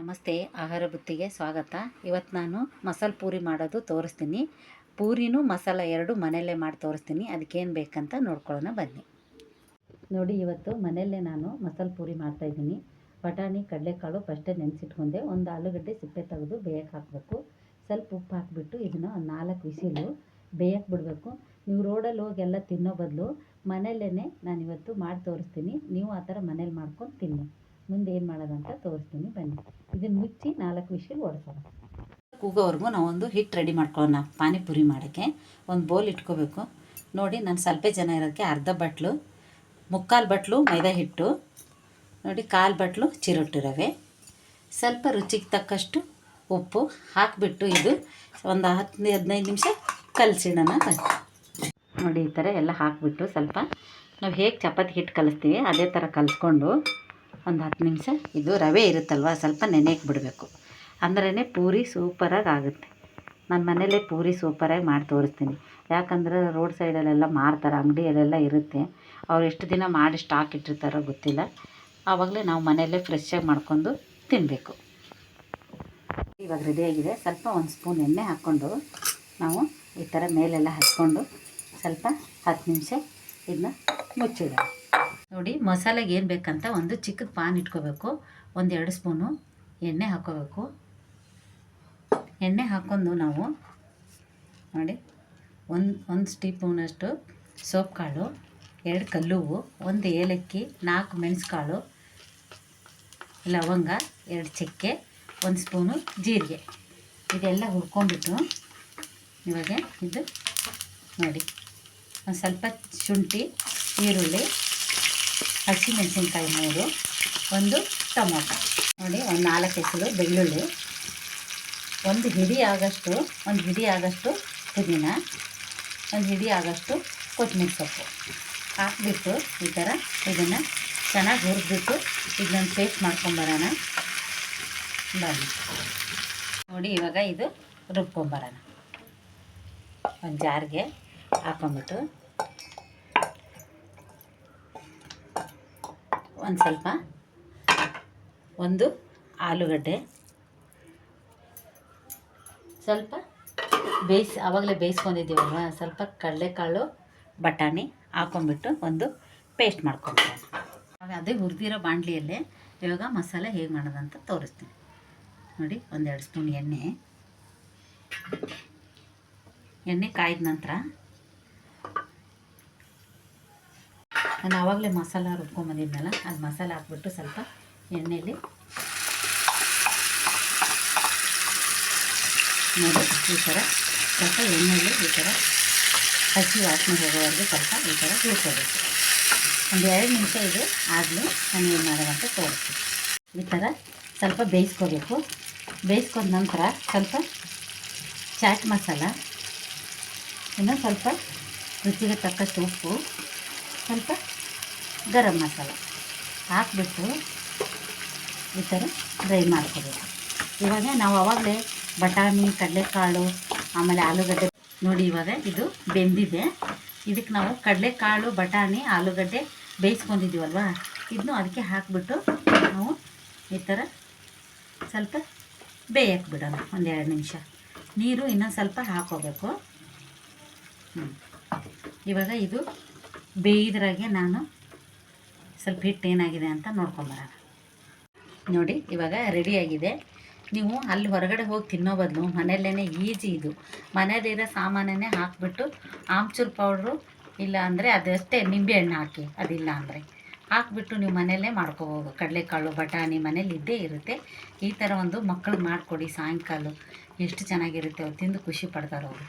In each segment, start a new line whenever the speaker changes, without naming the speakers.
ನಮಸ್ತೆ, ಆಹಾರ ಬುತ್ತಿಗೆ ಸ್ವಾಗತ. ಇವತ್ತು ನಾನು ಮಸಾಲೆ ಪೂರಿ ಮಾಡೋದು ತೋರಿಸ್ತೀನಿ. ಪೂರಿನೂ ಮಸಾಲ ಎರಡು ಮನೆಯಲ್ಲೇ ಮಾಡಿ ತೋರಿಸ್ತೀನಿ. ಅದಕ್ಕೇನು ಬೇಕಂತ ನೋಡ್ಕೊಳ್ಳೋಣ, ಬನ್ನಿ. ನೋಡಿ, ಇವತ್ತು ಮನೆಯಲ್ಲೇ ನಾನು ಮಸಾಲೆ ಪೂರಿ ಮಾಡ್ತಾಯಿದ್ದೀನಿ ಬಟಾಣಿ, ಕಡಲೆಕಾಳು ಫಸ್ಟೇ ನೆನೆಸಿಟ್ಕೊಂಡೆ. ಒಂದು ಆಲೂಗಡ್ಡೆ ಸಿಪ್ಪೆ ತೆಗೆದು ಬೇಯಕ್ಕೆ ಹಾಕಬೇಕು. ಸ್ವಲ್ಪ ಉಪ್ಪು ಹಾಕಿಬಿಟ್ಟು ಇದನ್ನು ಒಂದು ನಾಲ್ಕು ವಿಸಿಲು ಬೇಯಕ್ಕೆ ಬಿಡಬೇಕು. ನೀವು ರೋಡಲ್ಲಿ ಹೋಗಿ ಎಲ್ಲ ತಿನ್ನೋ ಬದಲು ಮನೆಯಲ್ಲೇ ನಾನು ಇವತ್ತು ಮಾಡಿ ತೋರಿಸ್ತೀನಿ. ನೀವು ಆ ಥರ ಮನೇಲಿ ಮಾಡ್ಕೊಂಡು ತಿನ್ನಿ. ಮುಂದೆ ಏನು ಮಾಡೋದಂತ ತೋರಿಸ್ತೀನಿ. ಬನ್ನಿ. ಇದನ್ನು ಮುಚ್ಚಿ ನಾಲ್ಕು ವಿಷಲ್ ಓಡಿಸೋಣ ಕೂಗೋವರೆಗೂ ನಾವೊಂದು ಹಿಟ್ಟು ರೆಡಿ ಮಾಡ್ಕೊಳ್ಳೋಣ. ಪಾನಿಪುರಿ ಮಾಡೋಕ್ಕೆ. ಒಂದು ಬೌಲ್ ಇಟ್ಕೋಬೇಕು. ನೋಡಿ, ನಾನು ಸ್ವಲ್ಪ ಜನ ಇರೋಕ್ಕೆ ಅರ್ಧ ಬಟ್ಲು, ಮುಕ್ಕಾಲು ಬಟ್ಲು, ಮೈದಾ ಹಿಟ್ಟು. ನೋಡಿ, ಕಾಲು ಬಟ್ಲು ರವೆ. ಸ್ವಲ್ಪ ರುಚಿಗೆ ತಕ್ಕಷ್ಟು ಉಪ್ಪು ಹಾಕಿಬಿಟ್ಟು ಇದು ಒಂದು ಹತ್ತು, ಹದಿನೈದು ನಿಮಿಷ ಕಲಸಿಡೋಣ. ನೋಡಿ, ಈ ಥರ ಎಲ್ಲ ಹಾಕಿಬಿಟ್ಟು ಸ್ವಲ್ಪ ನಾವು ಹೇಗೆ ಚಪಾತಿ ಹಿಟ್ಟು ಕಲಿಸ್ತೀವಿ, ಅದೇ ಥರ ಕಲಿಸ್ಕೊಂಡು ಒಂದು ಹತ್ತು ನಿಮಿಷ ಇದು ರವೆ ಇರುತ್ತಲ್ವ, ಸ್ವಲ್ಪ ನೆನೆಯಕ್ಕೆ ಬಿಡಬೇಕು. ಅಂದ್ರೇ ಪೂರಿ ಸೂಪರಾಗಿ ಆಗುತ್ತೆ. ನಾನು ಮನೇಲೇ ಪೂರಿ ಸೂಪರಾಗಿ ಮಾಡಿ ತೋರಿಸ್ತೀನಿ. ಯಾಕಂದ್ರೆ ರೋಡ್ ಸೈಡಲ್ಲೆಲ್ಲ ಮಾರ್ತಾರೆ, ಅಂಗಡಿಯಲ್ಲೆಲ್ಲ ಇರುತ್ತೆ. ಅವ್ರು ಎಷ್ಟು ದಿನ ಮಾಡಿ ಸ್ಟಾಕ್ ಇಟ್ಟಿರ್ತಾರೋ ಗೊತ್ತಿಲ್ಲ. ಆವಾಗಲೇ ನಾವು ಮನೆಯಲ್ಲೇ ಫ್ರೆಶ್ಶಾಗಿ ಮಾಡ್ಕೊಂಡು ತಿನ್ನಬೇಕು ಇವಾಗ ರೆಡಿಯಾಗಿದೆ ಸ್ವಲ್ಪ ಒಂದು ಸ್ಪೂನ್ ಎಣ್ಣೆ ಹಾಕ್ಕೊಂಡು ನಾವು ಈ ಥರ ಮೇಲೆಲ್ಲ ಹಚ್ಕೊಂಡು ಸ್ವಲ್ಪ ಹತ್ತು ನಿಮಿಷ ಇದನ್ನ ಮುಚ್ಚಿಡೋಣ. ನೋಡಿ, ಮಸಾಲೆಗೆ ಏನು ಬೇಕಂತ ಒಂದು ಚಿಕ್ಕ ಪಾನ್ ಇಟ್ಕೋಬೇಕು. ಒಂದು ಎರಡು ಸ್ಪೂನು ಎಣ್ಣೆ ಹಾಕ್ಕೋಬೇಕು ಎಣ್ಣೆ ಹಾಕ್ಕೊಂಡು ನಾವು ನೋಡಿ, ಒಂದು ಒಂದು ಸ್ಟೀಪೂನಷ್ಟು ಸೋಪ್ ಕಾಳು ಎರಡು ಕಲ್ಲುವು, ಒಂದು ಏಲಕ್ಕಿ, ನಾಲ್ಕು ಮೆಣಸುಕಾಳು, ಲವಂಗ, ಎರಡು ಚಕ್ಕೆ, ಒಂದು ಸ್ಪೂನು ಜೀರಿಗೆ. ಇದೆಲ್ಲ ಹುರ್ಕೊಂಡ್ಬಿಟ್ಟು ಇವಾಗ ಇದು ನೋಡಿ, ಒಂದು ಸ್ವಲ್ಪ ಶುಂಠಿ, ಈರುಳ್ಳಿ ಹಸಿಮೆಣಸಿನ್ಕಾಯಿ ಮೂರು, ಒಂದು ಟೊಮೊಟೊ. ನೋಡಿ, ಒಂದು ನಾಲ್ಕು ಹೆಸರು ಬೆಳ್ಳುಳ್ಳಿ. ಒಂದು ಹಿಡಿ ಆಗಷ್ಟು, ಒಂದು ಹಿಡಿ ಆಗಷ್ಟು ಪುದೀನ, ಒಂದು ಹಿಡಿ ಆಗಷ್ಟು ಕೊತ್ತಂಬರಿ ಸೊಪ್ಪು. ಹಾಕ್ಬಿಟ್ಟು ಈ ಥರ ಇದನ್ನು ಚೆನ್ನಾಗಿ ಹುರಿದ್ಬಿಟ್ಟು ಇದನ್ನು ಪೇಸ್ಟ್ ಮಾಡ್ಕೊಂಬರೋಣ ಬನ್ನಿ. ನೋಡಿ, ಇವಾಗ ಇದು ರುಬ್ಕೊಂಬರೋಣ ಒಂದು ಜಾರ್ಗೆ ಹಾಕೊಂಬಿಟ್ಟು ಒಂದು ಸ್ವಲ್ಪ. ಒಂದು ಆಲೂಗಡ್ಡೆ. ಸ್ವಲ್ಪ ಬೇಯಿಸಿ, ಆವಾಗಲೇ ಬೇಯಿಸ್ಕೊಂಡಿದ್ದೀವಲ್ವ? ಸ್ವಲ್ಪ ಕಡಲೆಕಾಳು, ಬಟಾಣಿ ಹಾಕೊಂಡ್ಬಿಟ್ಟು ಒಂದು ಪೇಸ್ಟ್ ಆಗ ಅದೇ ಹುರಿದಿರೋ ಬಾಂಡ್ಲಿಯಲ್ಲೇ ಇವಾಗ ಮಸಾಲೆ ಹೇಗೆ ಮಾಡೋದಂತ ತೋರಿಸ್ತೀನಿ. ನೋಡಿ, ಒಂದೆರಡು ಸ್ಪೂನ್ ಎಣ್ಣೆ. ಎಣ್ಣೆ ಕಾಯ್ದ ನಂತರ ನಾನು ಆವಾಗಲೇ ಮಸಾಲ ರುಬ್ಕೊಂಬಂದಿದ್ನಲ್ಲ ಅದು ಮಸಾಲ ಹಾಕ್ಬಿಟ್ಟು ಸ್ವಲ್ಪ ಎಣ್ಣೆಯಲ್ಲಿ ನೋಡಿ, ಈ ಥರ ಸ್ವಲ್ಪ ಎಣ್ಣೆಯಲ್ಲಿ ಈ ಥರ ಹಸಿ ವಾಸನೆ ಹೋಗೋವರೆಗೂ ಸ್ವಲ್ಪ ಈ ಥರ ಹುರ್ಕೋಬೇಕು. ಒಂದು ಎರಡು ನಿಮಿಷ ಇದು ಆಗಲೂ, ನಾನು ಏನು ಮಾಡೋದಂತ ತೋರಿಸ್ತೀನಿ. ಈ ಥರ ಸ್ವಲ್ಪ ಬೇಯಿಸ್ಕೋಬೇಕು. ಬೇಯಿಸ್ಕೊಂಡ ನಂತರ ಸ್ವಲ್ಪ ಚಾಟ್ ಮಸಾಲ, ಇನ್ನೂ ಸ್ವಲ್ಪ ರುಚಿಗೆ ತಕ್ಕಷ್ಟು ಉಪ್ಪು, ಸ್ವಲ್ಪ ಗರಂ ಮಸಾಲ ಹಾಕ್ಬಿಟ್ಟು ಈ ಥರ ಡ್ರೈ ಮಾಡ್ಕೋಬೇಕು. ಇವಾಗ ನಾವು ಆವಾಗಲೇ ಬಟಾಣಿ, ಕಡಲೆಕಾಳು, ಆಮೇಲೆ ಆಲೂಗಡ್ಡೆ ನೋಡಿ ಇವಾಗ ಇದು ಬೆಂದಿದೆ. ಇದಕ್ಕೆ ನಾವು ಕಡಲೆಕಾಳು, ಬಟಾಣಿ, ಆಲೂಗಡ್ಡೆ ಬೇಯಿಸ್ಕೊಂಡಿದ್ದೀವಲ್ವ? ಇದನ್ನು ಅದಕ್ಕೆ ಹಾಕಿಬಿಟ್ಟು ನಾವು ಈ ಥರ ಸ್ವಲ್ಪ ಬೇಯಕ್ಕೆ ಬಿಡೋಣ ಒಂದೆರಡು ನಿಮಿಷ. ನೀರು ಇನ್ನೊಂದು ಸ್ವಲ್ಪ ಹಾಕೋಬೇಕು. ಇವಾಗ ಇದು ಬೇಯಿದ್ರಾಗೆ ನಾನು ಸ್ವಲ್ಪ ಹಿಟ್ಟು ಏನಾಗಿದೆ ಅಂತ ನೋಡ್ಕೊಂಬರೋಣ ನೋಡಿ, ಇವಾಗ ರೆಡಿಯಾಗಿದೆ ನೀವು ಅಲ್ಲಿ ಹೊರಗಡೆ ಹೋಗಿ ತಿನ್ನೋ ಬದಲು ಮನೆಯಲ್ಲೇ ಈಜಿ ಇದು. ಮನೆಯಲ್ಲಿರೋ ಸಾಮಾನೇ ಹಾಕಿಬಿಟ್ಟು ಆಮ್ಚೂರು ಪೌಡ್ರು ಇಲ್ಲ ಅಂದರೆ ಅದಷ್ಟೇ ನಿಂಬೆಹಣ್ಣು ಹಾಕಿ, ಅದಿಲ್ಲ ಅಂದರೆ. ಹಾಕ್ಬಿಟ್ಟು ನೀವು ಮನೆಯಲ್ಲೇ ಮಾಡ್ಕೋಬೋದು. ಕಡಲೆಕಾಳು, ಬಟಾಣಿ ಮನೇಲಿ ಇದ್ದೇ ಇರುತ್ತೆ. ಈ ಥರ ಒಂದು ಮಕ್ಕಳಿಗೆ ಮಾಡಿಕೊಡಿ ಸಾಯಂಕಾಲ. ಎಷ್ಟು ಚೆನ್ನಾಗಿರುತ್ತೆ ಅವ್ರು ತಿಂದು ಖುಷಿ ಪಡ್ತಾರೆ ಅವರು.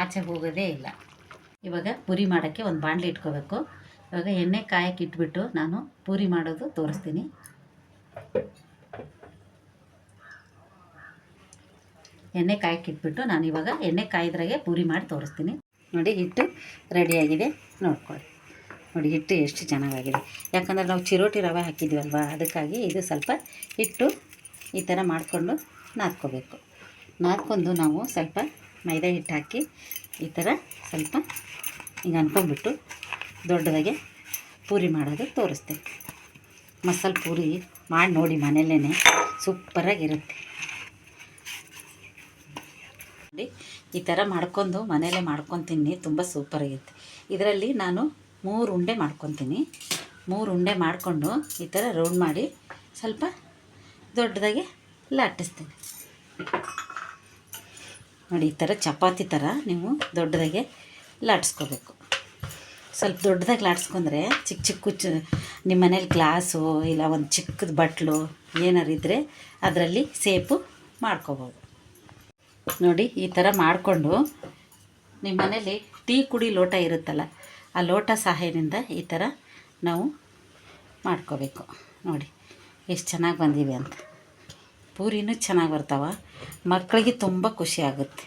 ಆಚೆ ಹೋಗೋದೇ ಇಲ್ಲ. ಇವಾಗ ಪುರಿ ಮಾಡೋಕ್ಕೆ ಒಂದು ಬಾಂಡ್ಲಿ ಇಟ್ಕೋಬೇಕು. ಇವಾಗ ಎಣ್ಣೆ ಕಾಯಕ್ಕೆ ಇಟ್ಬಿಟ್ಟು ನಾನು ಪೂರಿ ಮಾಡೋದು ತೋರಿಸ್ತೀನಿ. ಎಣ್ಣೆ ಕಾಯಕ್ಕೆ ಇಟ್ಬಿಟ್ಟು ನಾನು ಇವಾಗ ಎಣ್ಣೆ ಕಾಯಿದ್ರಾಗೆ ಪೂರಿ ಮಾಡಿ ತೋರಿಸ್ತೀನಿ. ನೋಡಿ ಹಿಟ್ಟು ರೆಡಿಯಾಗಿದೆ. ನೋಡ್ಕೊಳ್ಳಿ. ನೋಡಿ ಹಿಟ್ಟು ಎಷ್ಟು ಚೆನ್ನಾಗಾಗಿದೆ. ಯಾಕಂದರೆ ನಾವು ಚಿರೋಟಿ ರವೆ ಹಾಕಿದ್ವಲ್ವ, ಅದಕ್ಕಾಗಿ ಇದು ಸ್ವಲ್ಪ ಹಿಟ್ಟು ಈ ಥರ ಮಾಡಿಕೊಂಡು ನಾದ್ಕೋಬೇಕು. ನಾದ್ಕೊಂಡು ನಾವು ಸ್ವಲ್ಪ ಮೈದಾ ಹಿಟ್ಟು ಹಾಕಿ ಈ ಥರ ಸ್ವಲ್ಪ ಹಿಂಗೆ ಅನ್ಕೊಂಬಿಟ್ಟು ದೊಡ್ಡದಾಗೆ ಪೂರಿ ಮಾಡೋದು ತೋರಿಸ್ತೀನಿ. ಮಸಾಲೆ ಪೂರಿ ಮಾಡಿ ನೋಡಿ ಮನೆಯಲ್ಲೇ ಸೂಪರಾಗಿರುತ್ತೆ. ನೋಡಿ, ಈ ಥರ ಮಾಡ್ಕೊಂಡು ಮನೇಲೇ ಮಾಡ್ಕೊತೀನಿ, ತುಂಬ ಸೂಪರಾಗಿರುತ್ತೆ. ಇದರಲ್ಲಿ ನಾನು ಮೂರು ಉಂಡೆ ಮಾಡ್ಕೊತೀನಿ. ಮೂರು ಉಂಡೆ ಮಾಡಿಕೊಂಡು ಈ ಥರ ರೌಂಡ್ ಮಾಡಿ ಸ್ವಲ್ಪ ದೊಡ್ಡದಾಗಿ ಲಟ್ಟಿಸ್ತೀನಿ. ನೋಡಿ, ಈ ಥರ ಚಪಾತಿ ಥರ ನೀವು ದೊಡ್ಡದಾಗೆ ಲಾಟಿಸ್ಕೋಬೇಕು ಸ್ವಲ್ಪ ದೊಡ್ಡದಾಗಿ ಲಾಡ್ಸ್ಕೊಂಡ್ರೆ ಚಿಕ್ಕ ಚಿಕ್ಕ ಚ ನಿಮ್ಮ ಮನೇಲಿ ಗ್ಲಾಸು ಇಲ್ಲ ಒಂದು ಚಿಕ್ಕದ ಬಟ್ಲು ಏನಾರು ಇದ್ದರೆ ಅದರಲ್ಲಿ ಸೇಪು ಮಾಡ್ಕೋಬೋದು. ನೋಡಿ ಈ ಥರ ಮಾಡಿಕೊಂಡು ನಿಮ್ಮ ಮನೇಲಿ ಟೀ ಕುಡಿ ಲೋಟ ಇರುತ್ತಲ್ಲ, ಆ ಲೋಟ ಸಹಾಯದಿಂದ ಈ ಥರ ನಾವು ಮಾಡ್ಕೋಬೇಕು. ನೋಡಿ ಎಷ್ಟು ಚೆನ್ನಾಗಿ ಬಂದಿವೆ ಅಂತ. ಪೂರಿನೂ ಚೆನ್ನಾಗಿ ಬರ್ತಾವ. ಮಕ್ಕಳಿಗೆ ತುಂಬ ಖುಷಿ ಆಗುತ್ತೆ.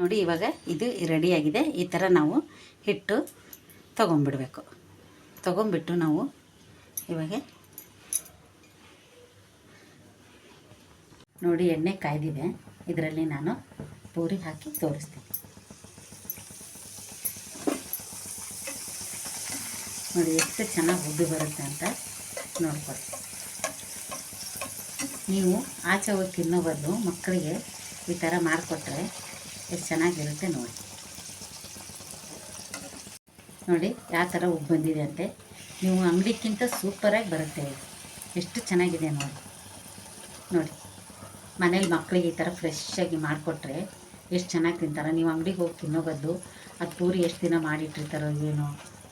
ನೋಡಿ, ಇವಾಗ ಇದು ರೆಡಿಯಾಗಿದೆ ಈ ಥರ ನಾವು ಹಿಟ್ಟು ತೊಗೊಂಬಿಡಬೇಕು ತೊಗೊಂಬಿಟ್ಟು ನಾವು ಇವಾಗ ನೋಡಿ, ಎಣ್ಣೆ ಕಾಯ್ದಿದೆ. ಇದರಲ್ಲಿ ನಾನು ಪೂರಿ ಹಾಕಿ ತೋರಿಸ್ತೀನಿ. ನೋಡಿ, ಎಷ್ಟು ಚೆನ್ನಾಗಿ ಉದ್ದು ಬರುತ್ತೆ ಅಂತ ನೋಡ್ಕೊಳ್ಳಿ. ನೀವು ಆಚೆ ಹೋಗಿ ತಿನ್ನೋ ಬದಲು ಮಕ್ಕಳಿಗೆ ಈ ಥರ ಮಾಡಿಕೊಟ್ರೆ ಎಷ್ಟು ಚೆನ್ನಾಗಿರುತ್ತೆ ನೋಡಿ. ನೋಡಿ ಯಾವ ಥರ ಉಬ್ಬು ಬಂದಿದೆ ಅಂತೆ. ನೀವು ಅಂಗಡಿಕ್ಕಿಂತ ಸೂಪರಾಗಿ ಬರುತ್ತೆ ಎಷ್ಟು ಚೆನ್ನಾಗಿದೆ ನೋಡಿ. ನೋಡಿ, ಮನೇಲಿ ಮಕ್ಕಳಿಗೆ ಈ ಥರ ಫ್ರೆಶ್ಶಾಗಿ ಮಾಡಿಕೊಟ್ರೆ ಎಷ್ಟು ಚೆನ್ನಾಗಿ ತಿಂತಾರೆ. ನೀವು ಅಂಗಡಿಗೆ ಹೋಗಿ ತಿನ್ನೋ ಅದು ಪೂರಿ ಎಷ್ಟು ದಿನ ಮಾಡಿಟ್ಟಿರ್ತಾರೋ ಏನೋ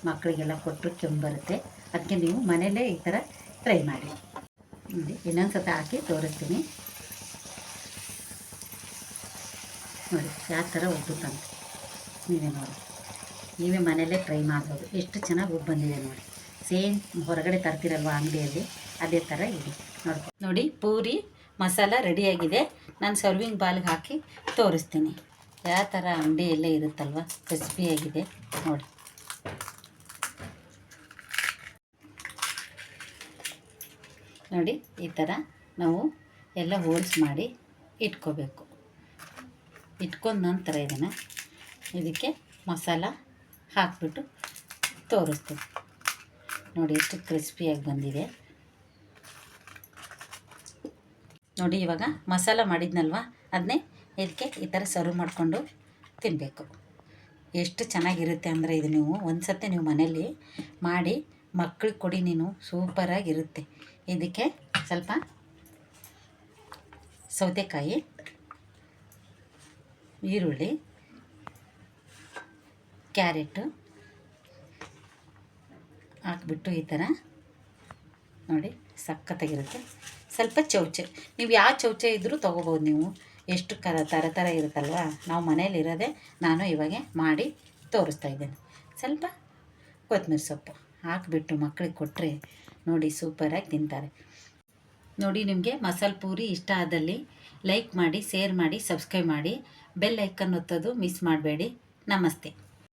ಮಕ್ಕಳಿಗೆಲ್ಲ ಕೊಟ್ಟರು ಕೆಮ್ಮು ಬರುತ್ತೆ. ಅದಕ್ಕೆ ನೀವು ಮನೇಲೇ ಈ ಥರ ಟ್ರೈ ಮಾಡಿ. ನೋಡಿ ಇನ್ನೊಂದು ಸತ ಹಾಕಿ ತೋರಿಸ್ತೀನಿ. ನೋಡಿ ಯಾವ ಥರ ಉಬ್ಬುತ್ತಂತೆ ನೀವೇ ನೋಡಿ. ನೀವೇ ಮನೆಯಲ್ಲೇ ಟ್ರೈ ಮಾಡ್ಬೋದು. ಎಷ್ಟು ಚೆನ್ನಾಗಿ ಉಬ್ಬು ಬಂದಿದೆ ನೋಡಿ. ಸೇಮ್ ಹೊರಗಡೆ ತರ್ತಿರಲ್ವ ಅಂಗಡಿಯಲ್ಲಿ, ಅದೇ ಥರ ಇದೆ. ನೋಡಿ ನೋಡಿ, ಪೂರಿ, ಮಸಾಲ ರೆಡಿಯಾಗಿದೆ ನಾನು ಸರ್ವಿಂಗ್ ಬಾಲ್ಗೆ ಹಾಕಿ ತೋರಿಸ್ತೀನಿ. ಯಾವ ಥರ ಅಂಗಡಿಯಲ್ಲೇ ಇರುತ್ತಲ್ವ? ಕ್ರಿಸ್ಪಿಯಾಗಿದೆ ನೋಡಿ. ನೋಡಿ, ಈ ಥರ ನಾವು ಎಲ್ಲ ಹೋಲ್ಸ್ ಮಾಡಿ ಇಟ್ಕೋಬೇಕು. ಇಟ್ಕೊಂಡ ನಂತರ ಇದನ್ನು ಇದಕ್ಕೆ ಮಸಾಲ ಹಾಕಿಬಿಟ್ಟು ತೋರಿಸ್ತೀನಿ. ನೋಡಿ ಎಷ್ಟು ಕ್ರಿಸ್ಪಿಯಾಗಿ ಬಂದಿದೆ. ನೋಡಿ ಇವಾಗ ಮಸಾಲ ಮಾಡಿದ್ನಲ್ವ? ಅದನ್ನೇ ಇದಕ್ಕೆ ಈ ಥರ ಸರ್ವ್ ಮಾಡಿಕೊಂಡು ತಿನ್ನಬೇಕು ಎಷ್ಟು ಚೆನ್ನಾಗಿರುತ್ತೆ ಅಂದರೆ ಇದು ನೀವು ಒಂದು ನೀವು ಮನೇಲಿ ಮಾಡಿ ಮಕ್ಳಿಗೆ ಕೊಡಿ ನೀನು, ಸೂಪರಾಗಿರುತ್ತೆ. ಇದಕ್ಕೆ ಸ್ವಲ್ಪ ಸೌತೆಕಾಯಿ ಈರುಳ್ಳಿ, ಕ್ಯಾರೆಟು ಹಾಕ್ಬಿಟ್ಟು ಈ ಥರ ನೋಡಿ ಸಖತ್ತಾಗಿರುತ್ತೆ. ಸ್ವಲ್ಪ ಚೌಚೆ. ನೀವು ಯಾವ ಚೌಚೆ ಇದ್ದರೂ ತೊಗೋಬೋದು ನೀವು. ಎಷ್ಟು ಕರ ಥರ ಥರ ಇರುತ್ತಲ್ವ? ನಾವು ಮನೇಲಿರೋದೆ ನಾನು ಇವಾಗ ಮಾಡಿ ತೋರಿಸ್ತಾ ಇದ್ದೇನೆ. ಸ್ವಲ್ಪ ಕೊತ್ತಂಬರಿ ಸೊಪ್ಪು ಹಾಕಿಬಿಟ್ಟು ಮಕ್ಕಳಿಗೆ ಕೊಟ್ಟರೆ ನೋಡಿ ಸೂಪರಾಗಿ ತಿಂತಾರೆ. ನೋಡಿ ನಿಮಗೆ ಮಸಾಲೆ ಪೂರಿ ಇಷ್ಟ ಆದಲ್ಲಿ ಲೈಕ್ ಮಾಡಿ, ಶೇರ್ ಮಾಡಿ, ಸಬ್ಸ್ಕ್ರೈಬ್ ಮಾಡಿ. ಬೆಲ್ ಐಕನ್ ಒತ್ತೋದು ಮಿಸ್ ಮಾಡಬೇಡಿ. ನಮಸ್ತೆ.